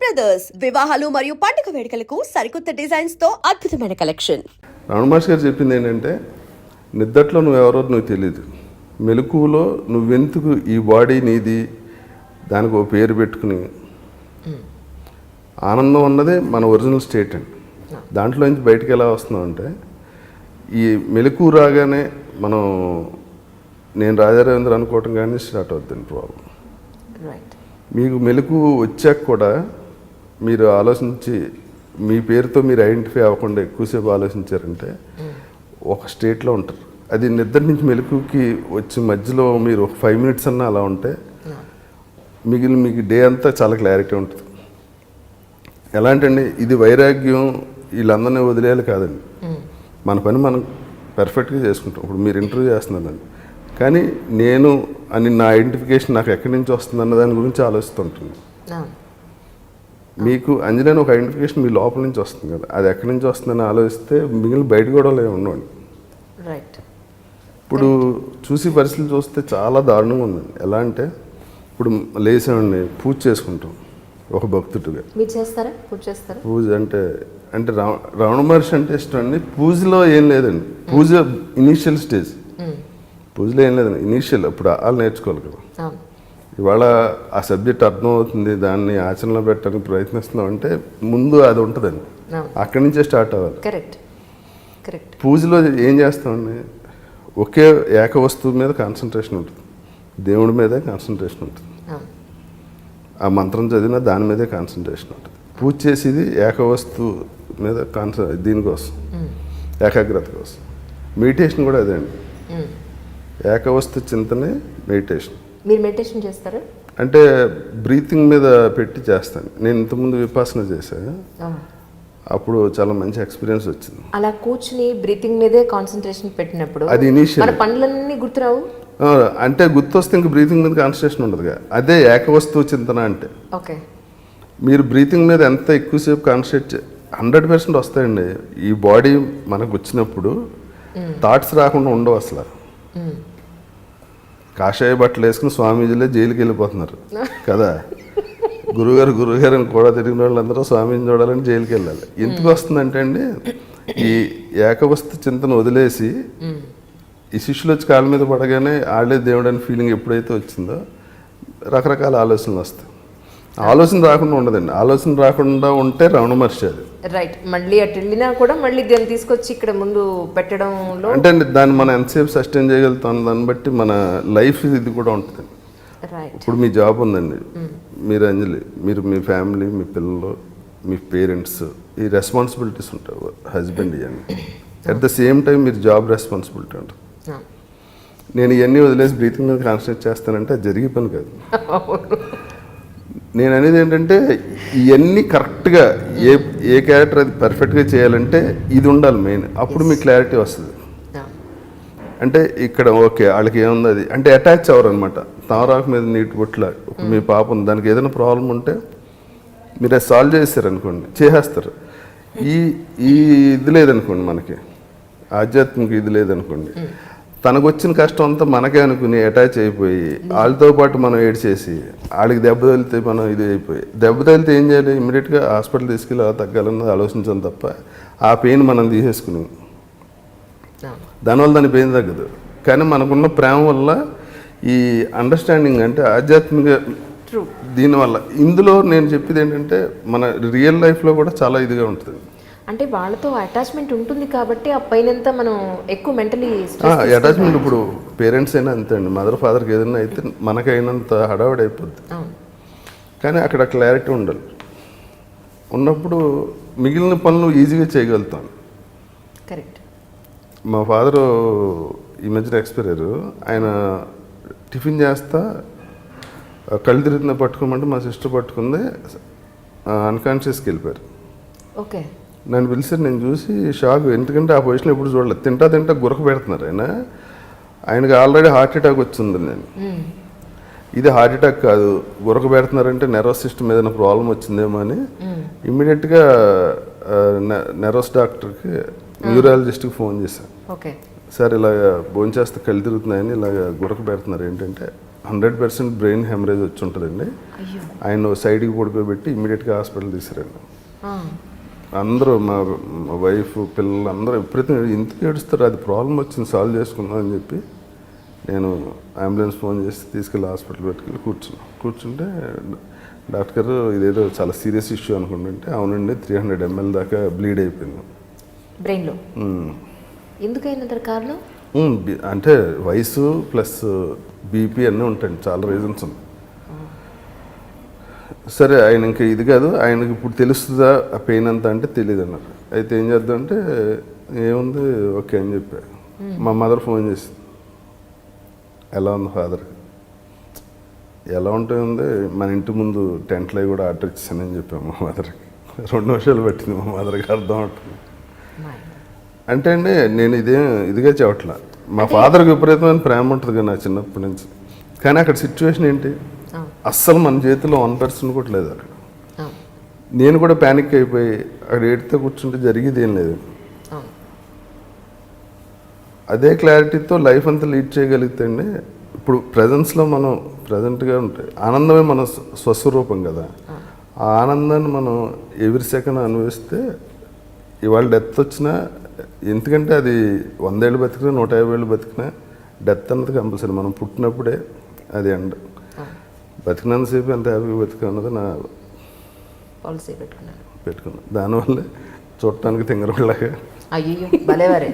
Brothers వివాహాలు మరియు పండుగ వేడుకలకు సరికొత్త డిజైన్స్తో అద్భుతమైన కలెక్షన్ రమణ గారు చెప్పింది ఏంటంటే నిద్దట్లో నువ్వెవరో నువ్వు తెలియదు మెలకువలో నువ్వెందుకు ఈ బాడీ నీది? దానికి ఒక పేరు పెట్టుకుని. ఆనందం అన్నదే మన ఒరిజినల్ స్టేట్ అండి. దాంట్లో నుంచి బయటకు ఎలా వస్తున్నాం అంటే ఈ మెలకు రాగానే మనం నేను రాజారవీంద్ర అనుకోవటం కానీ స్టార్ట్ అవుతుంది ప్రాబ్లం రైట్ మీకు మెలకు వచ్చాక కూడా మీరు ఆలోచించి మీ పేరుతో మీరు ఐడెంటిఫై అవ్వకుండా ఎక్కువసేపు ఆలోచించారంటే ఒక స్టేట్లో ఉంటారు. అది నిద్ర నుంచి మెలకుకి వచ్చి మధ్యలో మీరు ఒక ఫైవ్ మినిట్స్ అన్నా అలా ఉంటే మిగిలిన మీకు డే అంతా చాలా క్లారిటీ ఉంటుంది. ఎలాంటండి ఇది వైరాగ్యం వీళ్ళందరినీ వదిలేయాలి కాదండి. మన పని మనం పర్ఫెక్ట్గా చేసుకుంటాం. ఇప్పుడు మీరు ఇంటర్వ్యూ చేస్తున్నారండి. కానీ నేను అని నా ఐడెంటిఫికేషన్ నాకు ఎక్కడి నుంచి వస్తుంది అన్న దాని గురించి ఆలోచిస్తుంటుంది మీకు అంజనేని ఒక ఐడెంటిఫికేషన్ మీ లోపల నుంచి వస్తుంది కదా. అది ఎక్కడి నుంచి వస్తుందని ఆలోచిస్తే మిగిలిన బయట కూడా ఏమి ఉండవండి. రైట్ ఇప్పుడు చూసి పరిస్థితులు చూస్తే చాలా దారుణంగా ఉందండి. ఎలా అంటే ఇప్పుడు లేసామండి పూజ చేసుకుంటాం ఒక భక్తుడిగా. మీరు చేస్తారా? పూజ చేస్తారా? పూజ అంటే అంటే రావ రమణ మహర్షి అంటే ఇష్టం అండి పూజలో ఏం లేదండి. పూజ ఇనీషియల్ స్టేజ్ పూజలో ఏం లేదండి. ఇనీషియల్ అప్పుడు వాళ్ళు నేర్చుకోవాలి కదా. ఇవాళ ఆ సబ్జెక్ట్ అర్థమవుతుంది దాన్ని ఆచరణలో పెట్టడానికి ప్రయత్నిస్తున్నాం అంటే ముందు అది ఉంటుందండి. అక్కడి నుంచే స్టార్ట్ అవ్వాలి. కరెక్ట్. కరెక్ట్. పూజలో ఏం చేస్తామండి? ఒకే ఏక వస్తువు మీద కాన్సన్ట్రేషన్ ఉంటుంది. దేవుడి మీదే కాన్సన్ట్రేషన్ ఉంటుంది. ఆ మంత్రం చదివినా దాని మీదే కాన్సన్ట్రేషన్ ఉంటుంది. పూజ చేసేది ఏక వస్తువు మీద కాన్సన్ దీనికోసం. ఏకాగ్రత కోసం. మెడిటేషన్ కూడా అదే అండి. ఏకవస్తు చింతనే మెడిటేషన్. మీరు మెడిటేషన్ చేస్తారా? అంటే బ్రీతింగ్ మీద పెట్టి చేస్తాను. నేను ఇంతకుముందు విపాసన చేశాను. అప్పుడు చాలా మంచి ఎక్స్పీరియన్స్ వచ్చింది. అలా కూర్చుని బ్రీతింగ్ మీదే కాన్సన్ట్రేషన్ పెట్టినప్పుడు అది initial. మన పనులన్నీ గుర్తురావు? అంటే గుర్తొస్తే ఇంక బ్రీతింగ్ మీద కాన్సన్ట్రేషన్ ఉండదుగా. అదే ఏకవస్తువు చింతన అంటే. ఓకే. మీరు బ్రీతింగ్ మీద ఎంత ఎక్కువసేపు కాన్సన్ట్రేట్ హండ్రెడ్ పర్సెంట్ వస్తాయండి. ఈ బాడీ మనకు వచ్చినప్పుడు థాట్స్ రాకుండా ఉండవు అసలు. కాషాయ బట్టలు వేసుకుని స్వామీజీలే జైలుకి వెళ్ళిపోతున్నారు. కదా? గురుగారు గురుగారు అని కూడా తిరిగిన వాళ్ళందరూ స్వామీజీని చూడాలని జైలుకి వెళ్ళాలి. ఎందుకు వస్తుందంటే అండి ఈ ఏకవస్తు చింతన వదిలేసి ఈ శిష్యులు వచ్చి కాళ్ళ మీద పడగానే ఆడే దేవుడు అని ఫీలింగ్ ఎప్పుడైతే వచ్చిందో రకరకాల ఆలోచనలు వస్తాయి. ఆలోచన రాకుండా ఉండదండి. ఆలోచన రాకుండా ఉంటే రమణ మహర్షి అది. రైట్ మళ్ళీ అటు వెళ్ళినా కూడా మళ్ళీ దాన్ని తీసుకొచ్చి ఇక్కడ ముందు పెట్టడంలో అంటే అండి దాన్ని మనం ఎంతసేపు సస్టైన్ చేయగలుగుతాం దాన్ని బట్టి మన లైఫ్ ఇది కూడా ఉంటుంది. ఇప్పుడు మీ జాబ్ ఉందండి. మీరు అంజలి మీరు మీ ఫ్యామిలీ మీ పిల్లలు మీ పేరెంట్స్ ఈ రెస్పాన్సిబిలిటీస్ ఉంటాయి. హస్బెండ్ ఇవన్నీ. అట్ ద సేమ్ టైం మీరు జాబ్ రెస్పాన్సిబిలిటీ ఉంటుంది. నేను ఇవన్నీ వదిలేసి బ్రీతింగ్ మీద కాన్సన్ట్రేట్ చేస్తానంటే అది జరిగే పని కాదు. నేను అనేది ఏంటంటే ఇవన్నీ కరెక్ట్గా ఏ ఏ క్యారెక్టర్ అది పర్ఫెక్ట్గా చేయాలంటే ఇది ఉండాలి మెయిన్. అప్పుడు మీకు క్లారిటీ వస్తుంది. అంటే ఇక్కడ ఓకే వాళ్ళకి ఏముంది అది? అంటే అటాచ్ అవ్వరు అనమాట తామరాకు మీద నీటి బొట్ల మీ పాప ఉంది దానికి ఏదైనా ప్రాబ్లం ఉంటే మీరు అది సాల్వ్ చేస్తారు అనుకోండి చేసేస్తారు. ఈ ఈ ఇది లేదనుకోండి మనకి ఆధ్యాత్మిక ఇది లేదనుకోండి. తనకు వచ్చిన కష్టం అంతా మనకే అనుకుని అటాచ్ అయిపోయి వాళ్ళతో పాటు మనం ఏడ్చేసి వాళ్ళకి దెబ్బ తగిలితే మనం ఇది అయిపోయి దెబ్బ తగిలితే ఏం చేయాలి? ఇమీడియట్గా హాస్పిటల్ తీసుకెళ్ళి అలా తగ్గాలన్నది ఆలోచించాలి తప్ప ఆ పెయిన్ మనం తీసేసుకుని. దానివల్ల దాని పెయిన్ తగ్గదు. కానీ మనకున్న ప్రేమ వల్ల ఈ అండర్స్టాండింగ్ అంటే ఆధ్యాత్మిక దీనివల్ల ఇందులో నేను చెప్పేది ఏంటంటే మన రియల్ లైఫ్లో కూడా చాలా ఇదిగా ఉంటుంది. అంటే వాళ్ళతో అటాచ్మెంట్ ఉంటుంది కాబట్టి ఆ పైనంతా మనం ఎక్కువ మెంటలీ అటాచ్మెంట్ ఇప్పుడు పేరెంట్స్ అయినా అంతే అండి. మదర్ ఫాదర్కి ఏదైనా అయితే మనకైనంత హడావిడి అయిపోద్ది. కానీ అక్కడ క్లారిటీ ఉండాలి. ఉన్నప్పుడు మిగిలిన పనులు ఈజీగా చేయగలుగుతాం. కరెక్ట్ మా ఫాదరు ఈ మధ్యన ఎక్స్పైర్ అయ్యారు. ఆయన టిఫిన్ చేస్తా కళ్ళు తిరుగుతున్న పట్టుకోమంటే మా సిస్టర్ పట్టుకుంది అన్కాన్షియస్కి వెళ్ళిపోయారు. ఓకే నన్ను పిలిచారు నేను చూసి షాక్. ఎందుకంటే ఆ పొజిషన్ ఎప్పుడు చూడలేదు. తింటా తింటా గురక పెడుతున్నారు ఆయన. ఆయనకి ఆల్రెడీ హార్ట్ అటాక్ వచ్చింది నేను. ఇది హార్ట్ అటాక్ కాదు. గురక పెడుతున్నారంటే నెర్వస్ సిస్టమ్ ఏదైనా ప్రాబ్లం వచ్చిందేమో అని ఇమ్మీడియట్గా నెర్వస్ డాక్టర్కి న్యూరాలజిస్ట్కి ఫోన్ చేశాను ఓకే. సార్ ఇలాగ భోంచేస్తే కళ్ళు తిరుగుతున్నాయని ఇలాగ గురక పెడుతున్నారు. ఏంటంటే హండ్రెడ్ పర్సెంట్ బ్రెయిన్ హెమరేజ్ వచ్చి ఉంటుందండి. ఆయన సైడ్కి పడుకోబెట్టి ఇమీడియట్గా హాస్పిటల్ తీసుకురండి అందరూ మా వైఫ్ పిల్లలు అందరూ ఎప్పుడైతే ఇంటికి ఏడుస్తారు? అది ప్రాబ్లం వచ్చింది సాల్వ్ చేసుకుందాం అని చెప్పి నేను అంబులెన్స్ ఫోన్ చేసి తీసుకెళ్ళి హాస్పిటల్ పెట్టుకెళ్ళి కూర్చున్నాను కూర్చుంటే డాక్టర్ గారు ఇదేదో చాలా సీరియస్ ఇష్యూ అనుకుంటుంటే అవునండి త్రీ హండ్రెడ్ ఎంఎల్ దాకా బ్లీడ్ అయిపోయింది. బ్రెయిన్లో ఉమ్. ఎందుకైనంత కారణం అంటే వయసు ప్లస్ బీపీ అన్నీ ఉంటాయండి చాలా రీజన్స్ ఉన్నాయి. సరే ఆయన ఇంకా ఇది కాదు ఆయనకి ఇప్పుడు తెలుస్తుందా? ఆ పెయిన్ అంతా అంటే తెలియదు అన్నారు అయితే ఏం చేద్దాం అంటే ఏముంది ఓకే అని చెప్పా. మా మదర్ ఫోన్ చేసింది. ఎలా ఉంది ఫాదర్? ఎలా ఉంటుంది మన ఇంటి ముందు టెంట్లు కూడా ఆర్డర్ ఇచ్చానని చెప్పాము మా మదర్కి. రెండు నిమిషాలు పెట్టింది మా మదర్కి అర్థం అవుతుంది. అంటే అండి నేను ఇదే ఇదిగా చెప్పట్లా. మా ఫాదర్కి విపరీతమైన ప్రేమ ఉంటుంది కదా నా చిన్నప్పటి నుంచి. కానీ అక్కడ సిచ్యువేషన్ ఏంటి? అస్సలు మన చేతిలో వన్ పర్సెంట్ కూడా లేదు అక్కడ. నేను కూడా ప్యానిక్ అయిపోయి అక్కడ ఏడితే కూర్చుంటే జరిగేది ఏం లేదు. అదే క్లారిటీతో లైఫ్ అంతా లీడ్ చేయగలిగితే అండి ఇప్పుడు ప్రజెన్స్లో మనం ప్రజెంట్గా ఉంటాయి ఆనందమే మన స్వ- స్వస్వరూపం కదా. ఆ ఆనందాన్ని మనం ఎవ్రీ సెకండ్ అనుభవిస్తే ఇవాళ డెత్ వచ్చినా ఎందుకంటే అది వందేళ్ళు బతికినా నూట యాభై ఏళ్ళు బతికినా డెత్ అన్నది కంపల్సరీ. మనం పుట్టినప్పుడే అది ఎండ్. బతికినంతసేపు ఎంత హ్యాపీగా బతికా నా పాలసీ పెట్టుకున్నారు పెట్టుకున్నాను దానివల్లే చూడటానికి తింగరలాగా అయ్యో భలేవారే.